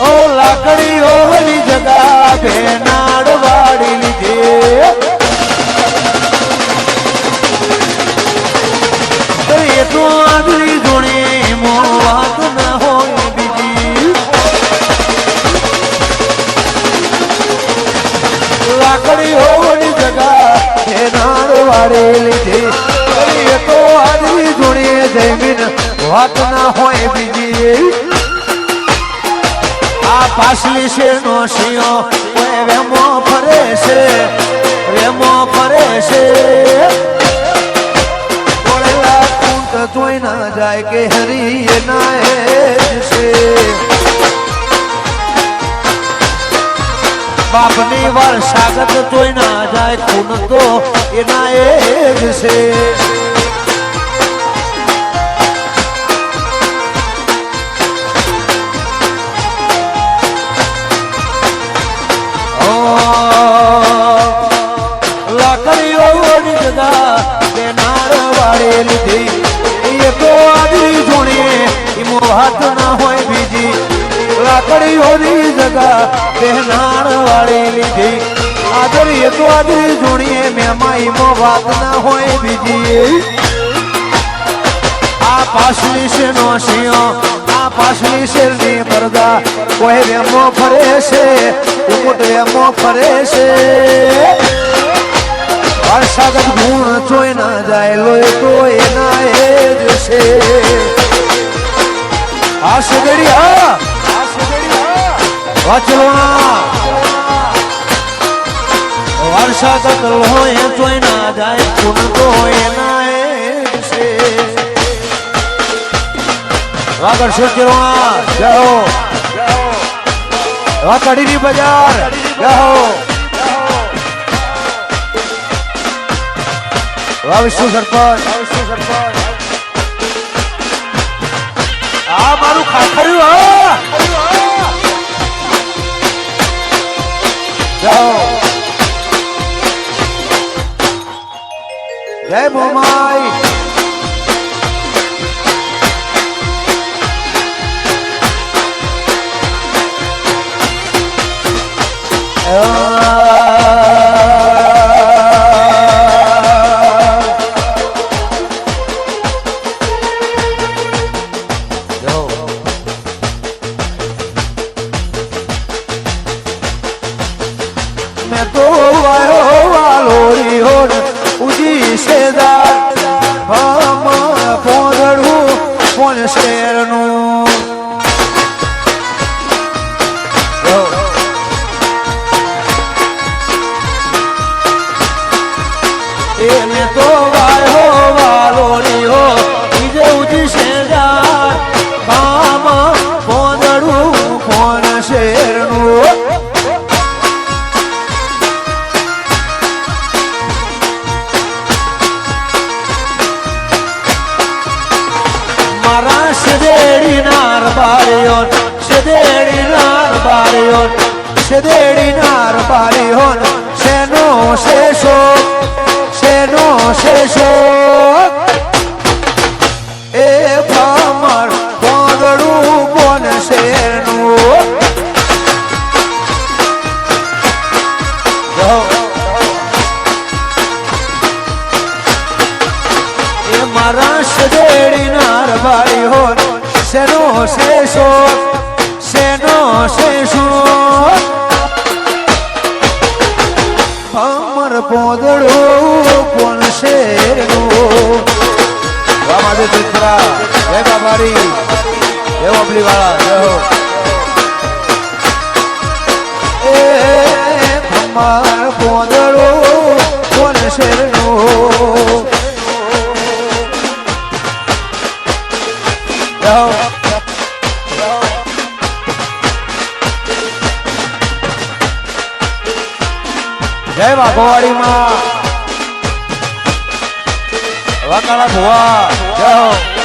ઓ લાકડી ની જગા ભેનાડ વાળી લીધી. એ તો આગળી જોડે, મો વાત ના હોય બીજી. લાકડી ની જગા ભેનાડ વાળી લીધી. એ તો આગળી જોડે જમીન વાત ના હોય બીજી. પાછલી છે નો શિયો વેમો ફરે છે, વેમો ફરે છે. જોઈ ના જાય કે હરી એ છે. બાપની વાર સાગત જોઈ ના જાય, ખૂન તો એના એ જ છે. લાકડીઓની વાળી લીધી. આદરીએ તો આદરી જોણીએ મેમાં મો વાત ના હોય બીજી. આ પાછલી છે નો સિંહ, આ પાછલી શેરની પરદા. કોઈ વેમો ફરે છે, ઉમટ વેમો ફરે છે. વારસાગત ગુણ જોઈ ના જાય લોય તો એના એ જ છે. આ સગડી હા વાચલોણા વારસાગત લોય જોઈ ના જાય તો એના એ છે વાકડીની બજાર. જય હો. વિષ્ણુ સરપંચ. આ મારું ખાખર્યું જય હો જય મેં તો આયો વાલોરી હોન ઉજી સેદાર હમ પોદડું કોણ શેરનું? એને બારીઓન સદેડી નાર બારીઓન શેનો શેષો? શેનો શેષો? એ ભમર ગોદડું બોન શેરનું. મારા ભાઈ હો શેનો શેષો? અમાર પોદડો કોણ શેરનું જય વાઘોવાડીમાં વાકાળા ભુવા જય